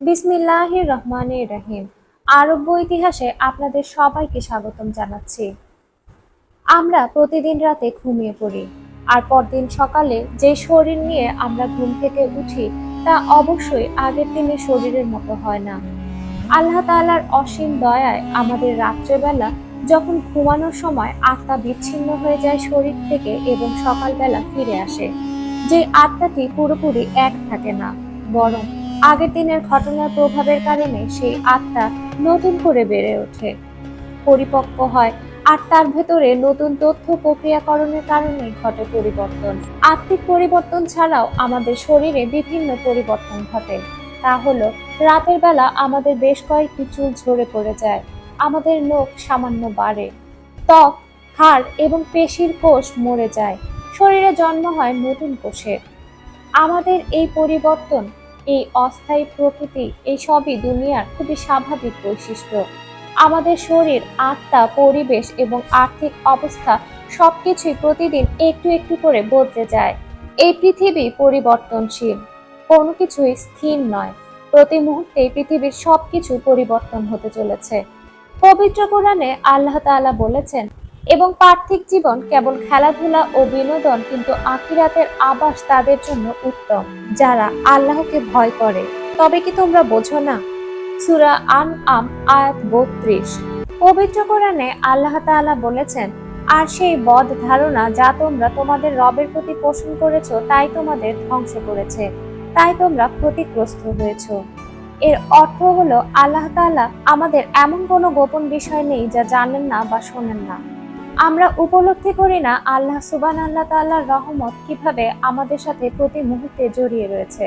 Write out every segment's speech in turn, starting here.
বিসমিল্লাহির রহমানির রহিম। আরব্য ইতিহাসে আপনাদের সবাইকে স্বাগতম জানাচ্ছি। আমরা প্রতিদিন রাতে ঘুমিয়ে পড়ি, আর পরদিন সকালে যে শরীর নিয়ে আমরা ঘুম থেকে উঠি, তা অবশ্যই আগের দিনের শরীরের মতো হয় না। আল্লাহ তাআলার অসীম দয়ায় আমাদের রাত্রেবেলা যখন ঘুমানোর সময় আত্মা বিচ্ছিন্ন হয়ে যায় শরীর থেকে এবং সকালবেলা ফিরে আসে, যে আত্মাটি পুরোপুরি এক থাকে না, বরং আগের দিনের ঘটনার প্রভাবের কারণে সেই আত্মা নতুন করে বেড়ে ওঠে। পরিপক্ক হয়, আর তার ভেতরে নতুন তথ্য প্রক্রিয়াকরণের কারণে ঘটে পরিবর্তন। আত্মিক পরিবর্তন ছাড়াও আমাদের শরীরে বিভিন্ন পরিবর্তন ঘটে। তা হলো, রাতের বেলা আমাদের বেশ কয়েকটি চুল ঝরে পড়ে যায়, আমাদের নখ সামান্য বাড়ে, ত্বক, হাড় এবং পেশির কোষ মরে যায়, শরীরে জন্ম হয় নতুন কোষের আমাদের এই পরিবর্তন এই অস্থায়ী প্রকৃতি, এই সবই দুনিয়ার খুবই স্বাভাবিক বৈশিষ্ট্য। আমাদের শরীর, আত্মা, পরিবেশ এবং আর্থিক অবস্থা সবকিছুই প্রতিদিন একটু একটু করে বদলে যায়। এই পৃথিবী পরিবর্তনশীল। কোনো কিছুই স্থির নয়। প্রতি মুহূর্তে পৃথিবীর সবকিছু পরিবর্তন হতে চলেছে। পবিত্র কোরআনে আল্লাহ তাআলা বলেছেন এবং পার্থিক জীবন কেবল খেলাধুলা ও বিনোদন, কিন্তু আখিরাতের আবাস তাদের জন্য উত্তম, যারা আল্লাহকে ভয় করে। তবে কি তোমরা বোঝো না? সুরা আন আম আয়াত বত্রিশ। পবিত্র কোরআনে আল্লাহ তাআলা বলেছেন, আর সেই বদ ধারণা যা তোমরা তোমাদের রবের প্রতি পোষণ করেছ, তাই তোমাদের ধ্বংস করেছে। তাই তোমরা ক্ষতিগ্রস্ত হয়েছ। এর অর্থ হলো, আল্লাহ তাআলা আমাদের এমন কোনো গোপন বিষয় নেই যা জানেন না বা শোনেন না। আমরা উপলব্ধি করি না আল্লাহ সুবান আল্লাহ তাল্লাহর রহমত কীভাবে আমাদের সাথে প্রতি মুহূর্তে জড়িয়ে রয়েছে।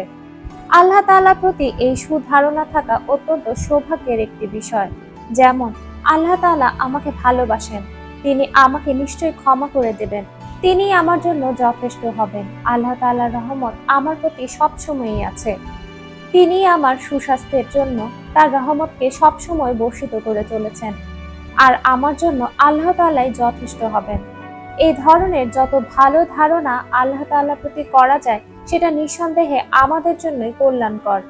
আল্লাহ তাআলার প্রতি এই সুধারণা থাকা অত্যন্ত সৌভাগ্যের একটি বিষয়, যেমন আল্লাহ তাআলা আমাকে ভালোবাসেন, তিনি আমাকে নিশ্চয়ই ক্ষমা করে দেবেন, তিনি আমার জন্য যথেষ্ট হবেন, আল্লাহ তাআলার রহমত আমার প্রতি সবসময়ই আছে। তিনি আমার সুস্বাস্থ্যের জন্য তার রহমতকে সবসময় বর্ষিত করে চলেছেন। আর আমার জন্য আল্লাহ তাআলাই যথেষ্ট হবেন। এই ধরনের যত ভালো ধারণা আল্লাহ তাআলার প্রতি করা যায়, সেটা নিঃসন্দেহে আমাদের জন্যই কল্যাণকর।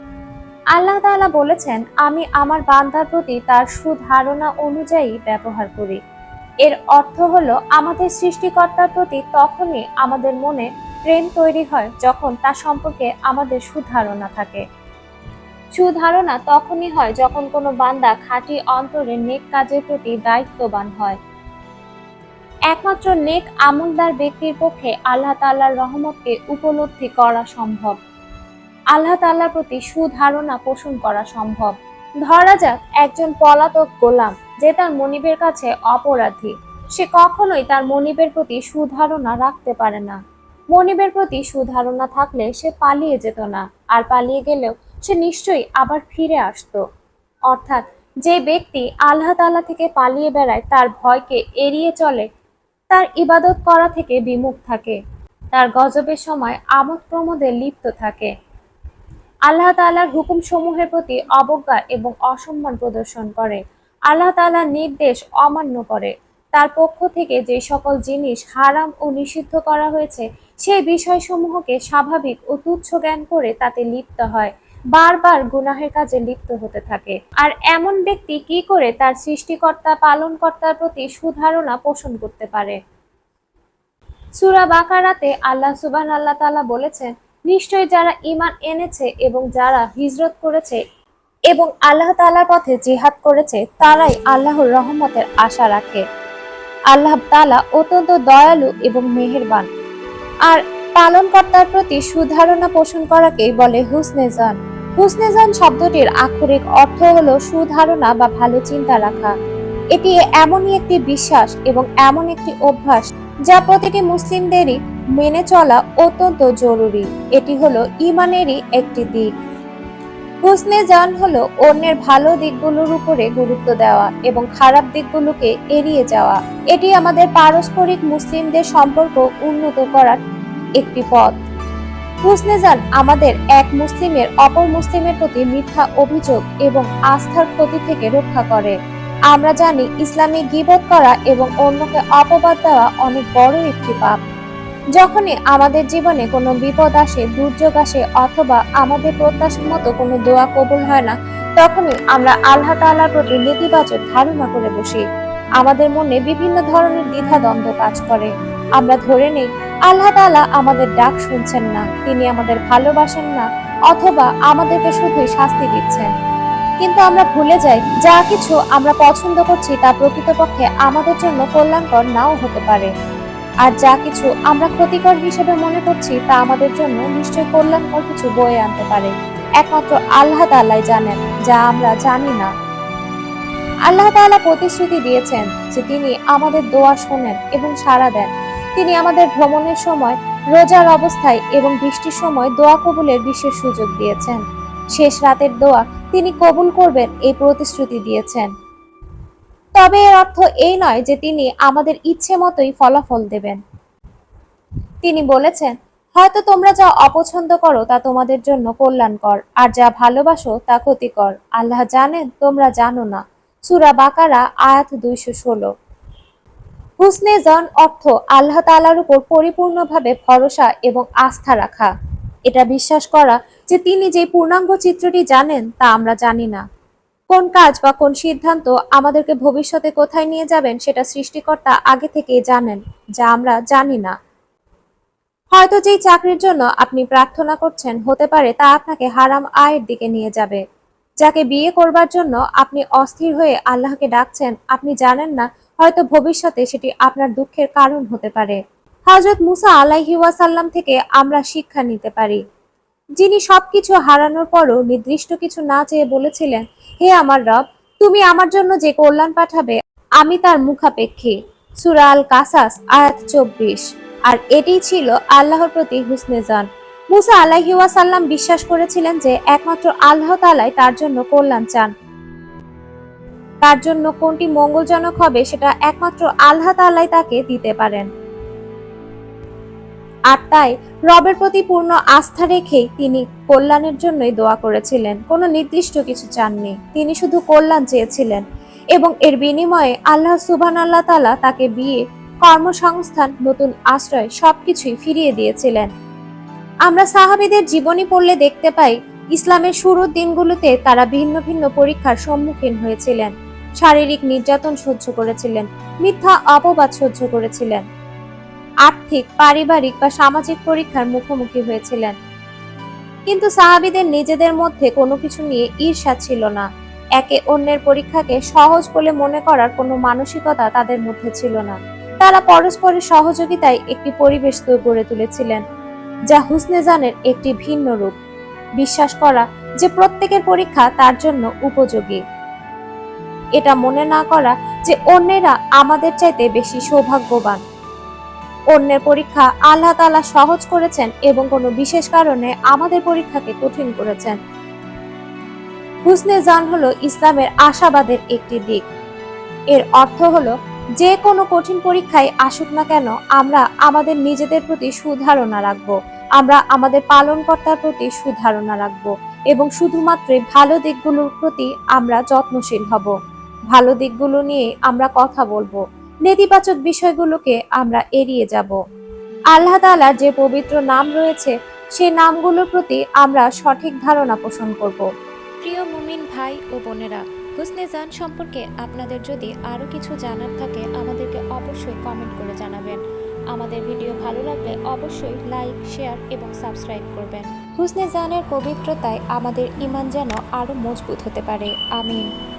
আল্লাহ তাআলা বলেছেন, আমি আমার বান্দার প্রতি তার সুধারণা অনুযায়ী ব্যবহার করি। এর অর্থ হলো, আমাদের সৃষ্টিকর্তার প্রতি তখনই আমাদের মনে প্রেম তৈরি হয় যখন তার সম্পর্কে আমাদের সুধারণা থাকে। সুধারণা তখনই হয় যখন কোনো বান্দা খাঁটি অন্তরে নেক কাজের প্রতি দায়িত্ববান হয়। একমাত্র নেক আমলদার ব্যক্তির পক্ষে আল্লাহ তাআলার রহমতকে উপলব্ধি করা সম্ভব। আল্লাহ তাআলার প্রতি সুধারণা পোষণ করা সম্ভব। ধরা যাক, একজন পলাতক গোলাম, যে তার মনিবের কাছে অপরাধী। সে কখনোই তার মনিবের প্রতি সুধারণা রাখতে পারে না। মনিবের প্রতি সুধারণা থাকলে সে পালিয়ে যেত না, আর পালিয়ে গেলেও সে নিশ্চয়ই আবার ফিরে আসতো। অর্থাৎ যে ব্যক্তি আল্লাহ তাআলা থেকে পালিয়ে বেড়ায়, তার ভয়কে এড়িয়ে চলে, তার ইবাদত করা থেকে বিমুখ থাকে। তার গজবের সময় আমোদ প্রমোদে লিপ্ত থাকে। আল্লাহ তাআলার হুকুম সমূহের প্রতি অবজ্ঞা এবং অসম্মান প্রদর্শন করে। আল্লাহ তাআলার নির্দেশ অমান্য করে। তার পক্ষ থেকে যে সকল জিনিস হারাম ও নিষিদ্ধ করা হয়েছে, সেই বিষয়সমূহকে স্বাভাবিক ও তুচ্ছ জ্ঞান করে তাতে লিপ্ত হয়। বারবার গুনাহের কাজে লিপ্ত হতে থাকে। আর এমন ব্যক্তি কি করে তার সৃষ্টিকর্তা, পালনকর্তার প্রতি সুধারণা পোষণ করতে পারে? সুরা বাকারাতে আল্লাহ সুবান আল্লাহ তালা বলেছেন নিশ্চয় যারা ঈমান এনেছে এবং যারা হিজরত করেছে এবং আল্লাহ তাআলার পথে জিহাদ করেছে, তারাই আল্লাহর রহমতের আশা রাখে। আল্লাহ তালা অত্যন্ত দয়ালু এবং মেহেরবান। আর পালনকর্তার প্রতি সুধারণা পোষণ করাকেই বলে হুসনেজান হুসনেজান শব্দটির আক্ষরিক অর্থ হল সুধারণা বা ভালো চিন্তা রাখা। এটি এমনই একটি বিশ্বাস এবং এমন একটি অভ্যাস যা প্রতিটি মুসলিমদেরই মেনে চলা অত্যন্ত জরুরি। এটি হলো ইমানেরই একটি দিক। হুসনে জান হলো অন্যের ভালো দিকগুলোর উপরে গুরুত্ব দেওয়া এবং খারাপ দিকগুলোকে এড়িয়ে যাওয়া। এটি আমাদের পারস্পরিক মুসলিমদের সম্পর্ক উন্নত করার একটি পথ। হুসনেজান আমাদের এক মুসলিমের অপর মুসলিমের প্রতি মিথ্যা অভিযোগ এবং আস্থার ক্ষতি থেকে রক্ষা করে। আমরা জানি ইসলামে গিবত করা এবং অন্যকে অপবাদ দেওয়া অনেক বড় একটি পাপ। যখনই আমাদের জীবনে কোনো বিপদ আসে, দুর্যোগ আসে অথবা আমাদের প্রত্যাশার মতো কোনো দোয়া কবুল হয় না, তখনই আমরা আল্লাহ তাআলার প্রতি নেতিবাচক ধারণা করে বসি। আমাদের মনে বিভিন্ন ধরনের দ্বিধা দ্বন্দ্ব কাজ করে। আমরা ধরে নেই। আল্লাহ তাআলা আমাদের ডাক শুনছেন না, তিনি আমাদের ভালোবাসেন না, অথবা আমাদেরকে শুধুই শাস্তি দিচ্ছেন। কিন্তু আমরা ভুলে যাই, যা কিছু আমরা পছন্দ করছি তা প্রকৃতপক্ষে আমাদের জন্য কল্যাণকর নাও হতে পারে। আর যা কিছু আমরা ক্ষতিকর হিসেবে মনে করছি তা আমাদের জন্য নিশ্চয় কল্যাণকর কিছু বয়ে আনতে পারে। একমাত্র আল্লাহ তাআলাই জানেন, যা আমরা জানি না। আল্লাহ তাআলা প্রতিশ্রুতি দিয়েছেন যে তিনি আমাদের দোয়া শোনেন এবং সাড়া দেন। তিনি আমাদের ভ্রমণের সময়, রোজার অবস্থায় এবং বৃষ্টির সময় দোয়া কবুলের বিশেষ সুযোগ দিয়েছেন। শেষ রাতের দোয়া তিনি কবুল করবেন এই প্রতিশ্রুতি দিয়েছেন। তবে এর অর্থ এই নয় যে তিনি আমাদের ইচ্ছে মতোই ফলাফল দেবেন। তিনি বলেছেন, হয়তো তোমরা যা অপছন্দ করো তা তোমাদের জন্য কল্যাণকর, আর যা ভালোবাসো তা ক্ষতিকর। আল্লাহ জানেন তোমরা জানো না। সুরা বাকারা, আয়াত দুইশো ষোলো। হুসনে জন অর্থ আল্লাহ তাআলার উপর পরিপূর্ণভাবে ভরসা এবং আস্থা রাখা। এটা বিশ্বাস করা যে তিনি যে পূর্ণাঙ্গ চিত্রটি জানেন তা আমরা জানি না। কোন কাজ বা কোন সিদ্ধান্ত আমাদেরকে ভবিষ্যতে কোথায় নিয়ে যাবেন সেটা সৃষ্টিকর্তা আগে থেকেই জানেন, যা আমরা জানি না। হয়তো যেই চাকরির জন্য আপনি প্রার্থনা করছেন হতে পারে তা আপনাকে হারাম আয়ের দিকে নিয়ে যাবে। যাকে বিয়ে করবার জন্য আপনি অস্থির হয়ে আল্লাহকে ডাকছেন, আপনি জানেন না, হয়তো ভবিষ্যতে সেটি আপনার দুঃখের কারণ হতে পারে। হজরত মুসা আলাইহি ওয়াসাল্লাম থেকে আমরা শিক্ষা নিতে পারি। যিনি সবকিছু হারানোর পরও নির্দিষ্ট কিছু না চেয়ে বলেছিলেন, হে আমার রব, তুমি আমার জন্য যে কল্যাণ পাঠাবে, আমি তার মুখাপেক্ষী। সুরা আল কাসাস, আয়াত চব্বিশ। আর এটি ছিল আল্লাহর প্রতি হুসনেজান। মুসা আলাহি ওয়াসাল্লাম বিশ্বাস করেছিলেন যে একমাত্র আল্লাহ তালাই তার জন্য কল্যাণ চান। তার জন্য কোনটি মঙ্গলজনক হবে সেটা একমাত্র আল্লাহ তালাই তাকে দিতে পারেন। আর তাই রবের প্রতি পূর্ণ আস্থা রেখেই তিনি কল্যাণের জন্যই দোয়া করেছিলেন। কোনো নির্দিষ্ট কিছু চাননি। তিনি শুধু কল্যাণ চেয়েছিলেন এবং এর বিনিময়ে আল্লাহ সুবহান আল্লাহ তালা তাকে বিয়ে, কর্মসংস্থান, নতুন আশ্রয় সবকিছুই ফিরিয়ে দিয়েছিলেন। আমরা সাহাবীদের জীবনী পড়লে দেখতে পাই, ইসলামের শুরুর দিনগুলোতে তারা ভিন্ন ভিন্ন পরীক্ষার সম্মুখীন হয়েছিলেন। শারীরিক নির্যাতন সহ্য করেছিলেন, মিথ্যা অপবাদ সহ্য করেছিলেন। আর্থিক, পারিবারিক বা সামাজিক পরীক্ষার মুখোমুখি হয়েছিলেন। কিন্তু সাহাবীদের নিজেদের মধ্যে কোনো কিছু নিয়ে ঈর্ষা ছিল না। একে অন্যের পরীক্ষাকে সহজ বলে মনে করার কোনো মানসিকতা তাদের মধ্যে ছিল না। তারা পরস্পরের সহযোগিতায় একটি পরিবেশ গড়ে তুলেছিলেন। যা হুসনেজানের একটি ভিন্ন রূপ। বিশ্বাস করা যে প্রত্যেকের পরীক্ষা তার জন্য উপযোগী। এটা মনে না করা যে অন্যেরা আমাদের চাইতে বেশি সৌভাগ্যবান। অন্যের পরীক্ষা আল্লাহ তাআলা সহজ করেছেন এবং কোনো বিশেষ কারণে আমাদের পরীক্ষাকে কঠিন করেছেন। হুসনে জান হলো ইসলামের আশাবাদের একটি দিক। এর অর্থ হলো যে কোনো কঠিন পরীক্ষায় আসুক না কেন, আমরা আমাদের নিজেদের প্রতি সুধারণা রাখব। আমরা আমাদের পালনকর্তার প্রতি সুধারণা রাখব এবং শুধুমাত্র ভালো দিকগুলোর প্রতি আমরা যত্নশীল হব। ভালো দিকগুলো নিয়ে আমরা কথা বলব। নেতিবাচক বিষয়গুলোকে আমরা এড়িয়ে যাব। আল্লাহ তাআলার যে পবিত্র নাম রয়েছে সেই নামগুলোর প্রতি আমরা সঠিক ধারণা পোষণ করব। প্রিয় মুমিন ভাই ও বোনেরা হুসনে জান সম্পর্কে আপনাদের যদি আরও কিছু জানার থাকে, আমাদেরকে অবশ্যই কমেন্ট করে জানাবেন। আমাদের ভিডিও ভালো লাগলে অবশ্যই লাইক শেয়ার এবং সাবস্ক্রাইব করবেন। হুসনে জানের পবিত্রতায় আমাদের ইমান যেন আরও মজবুত হতে পারে। আমিন।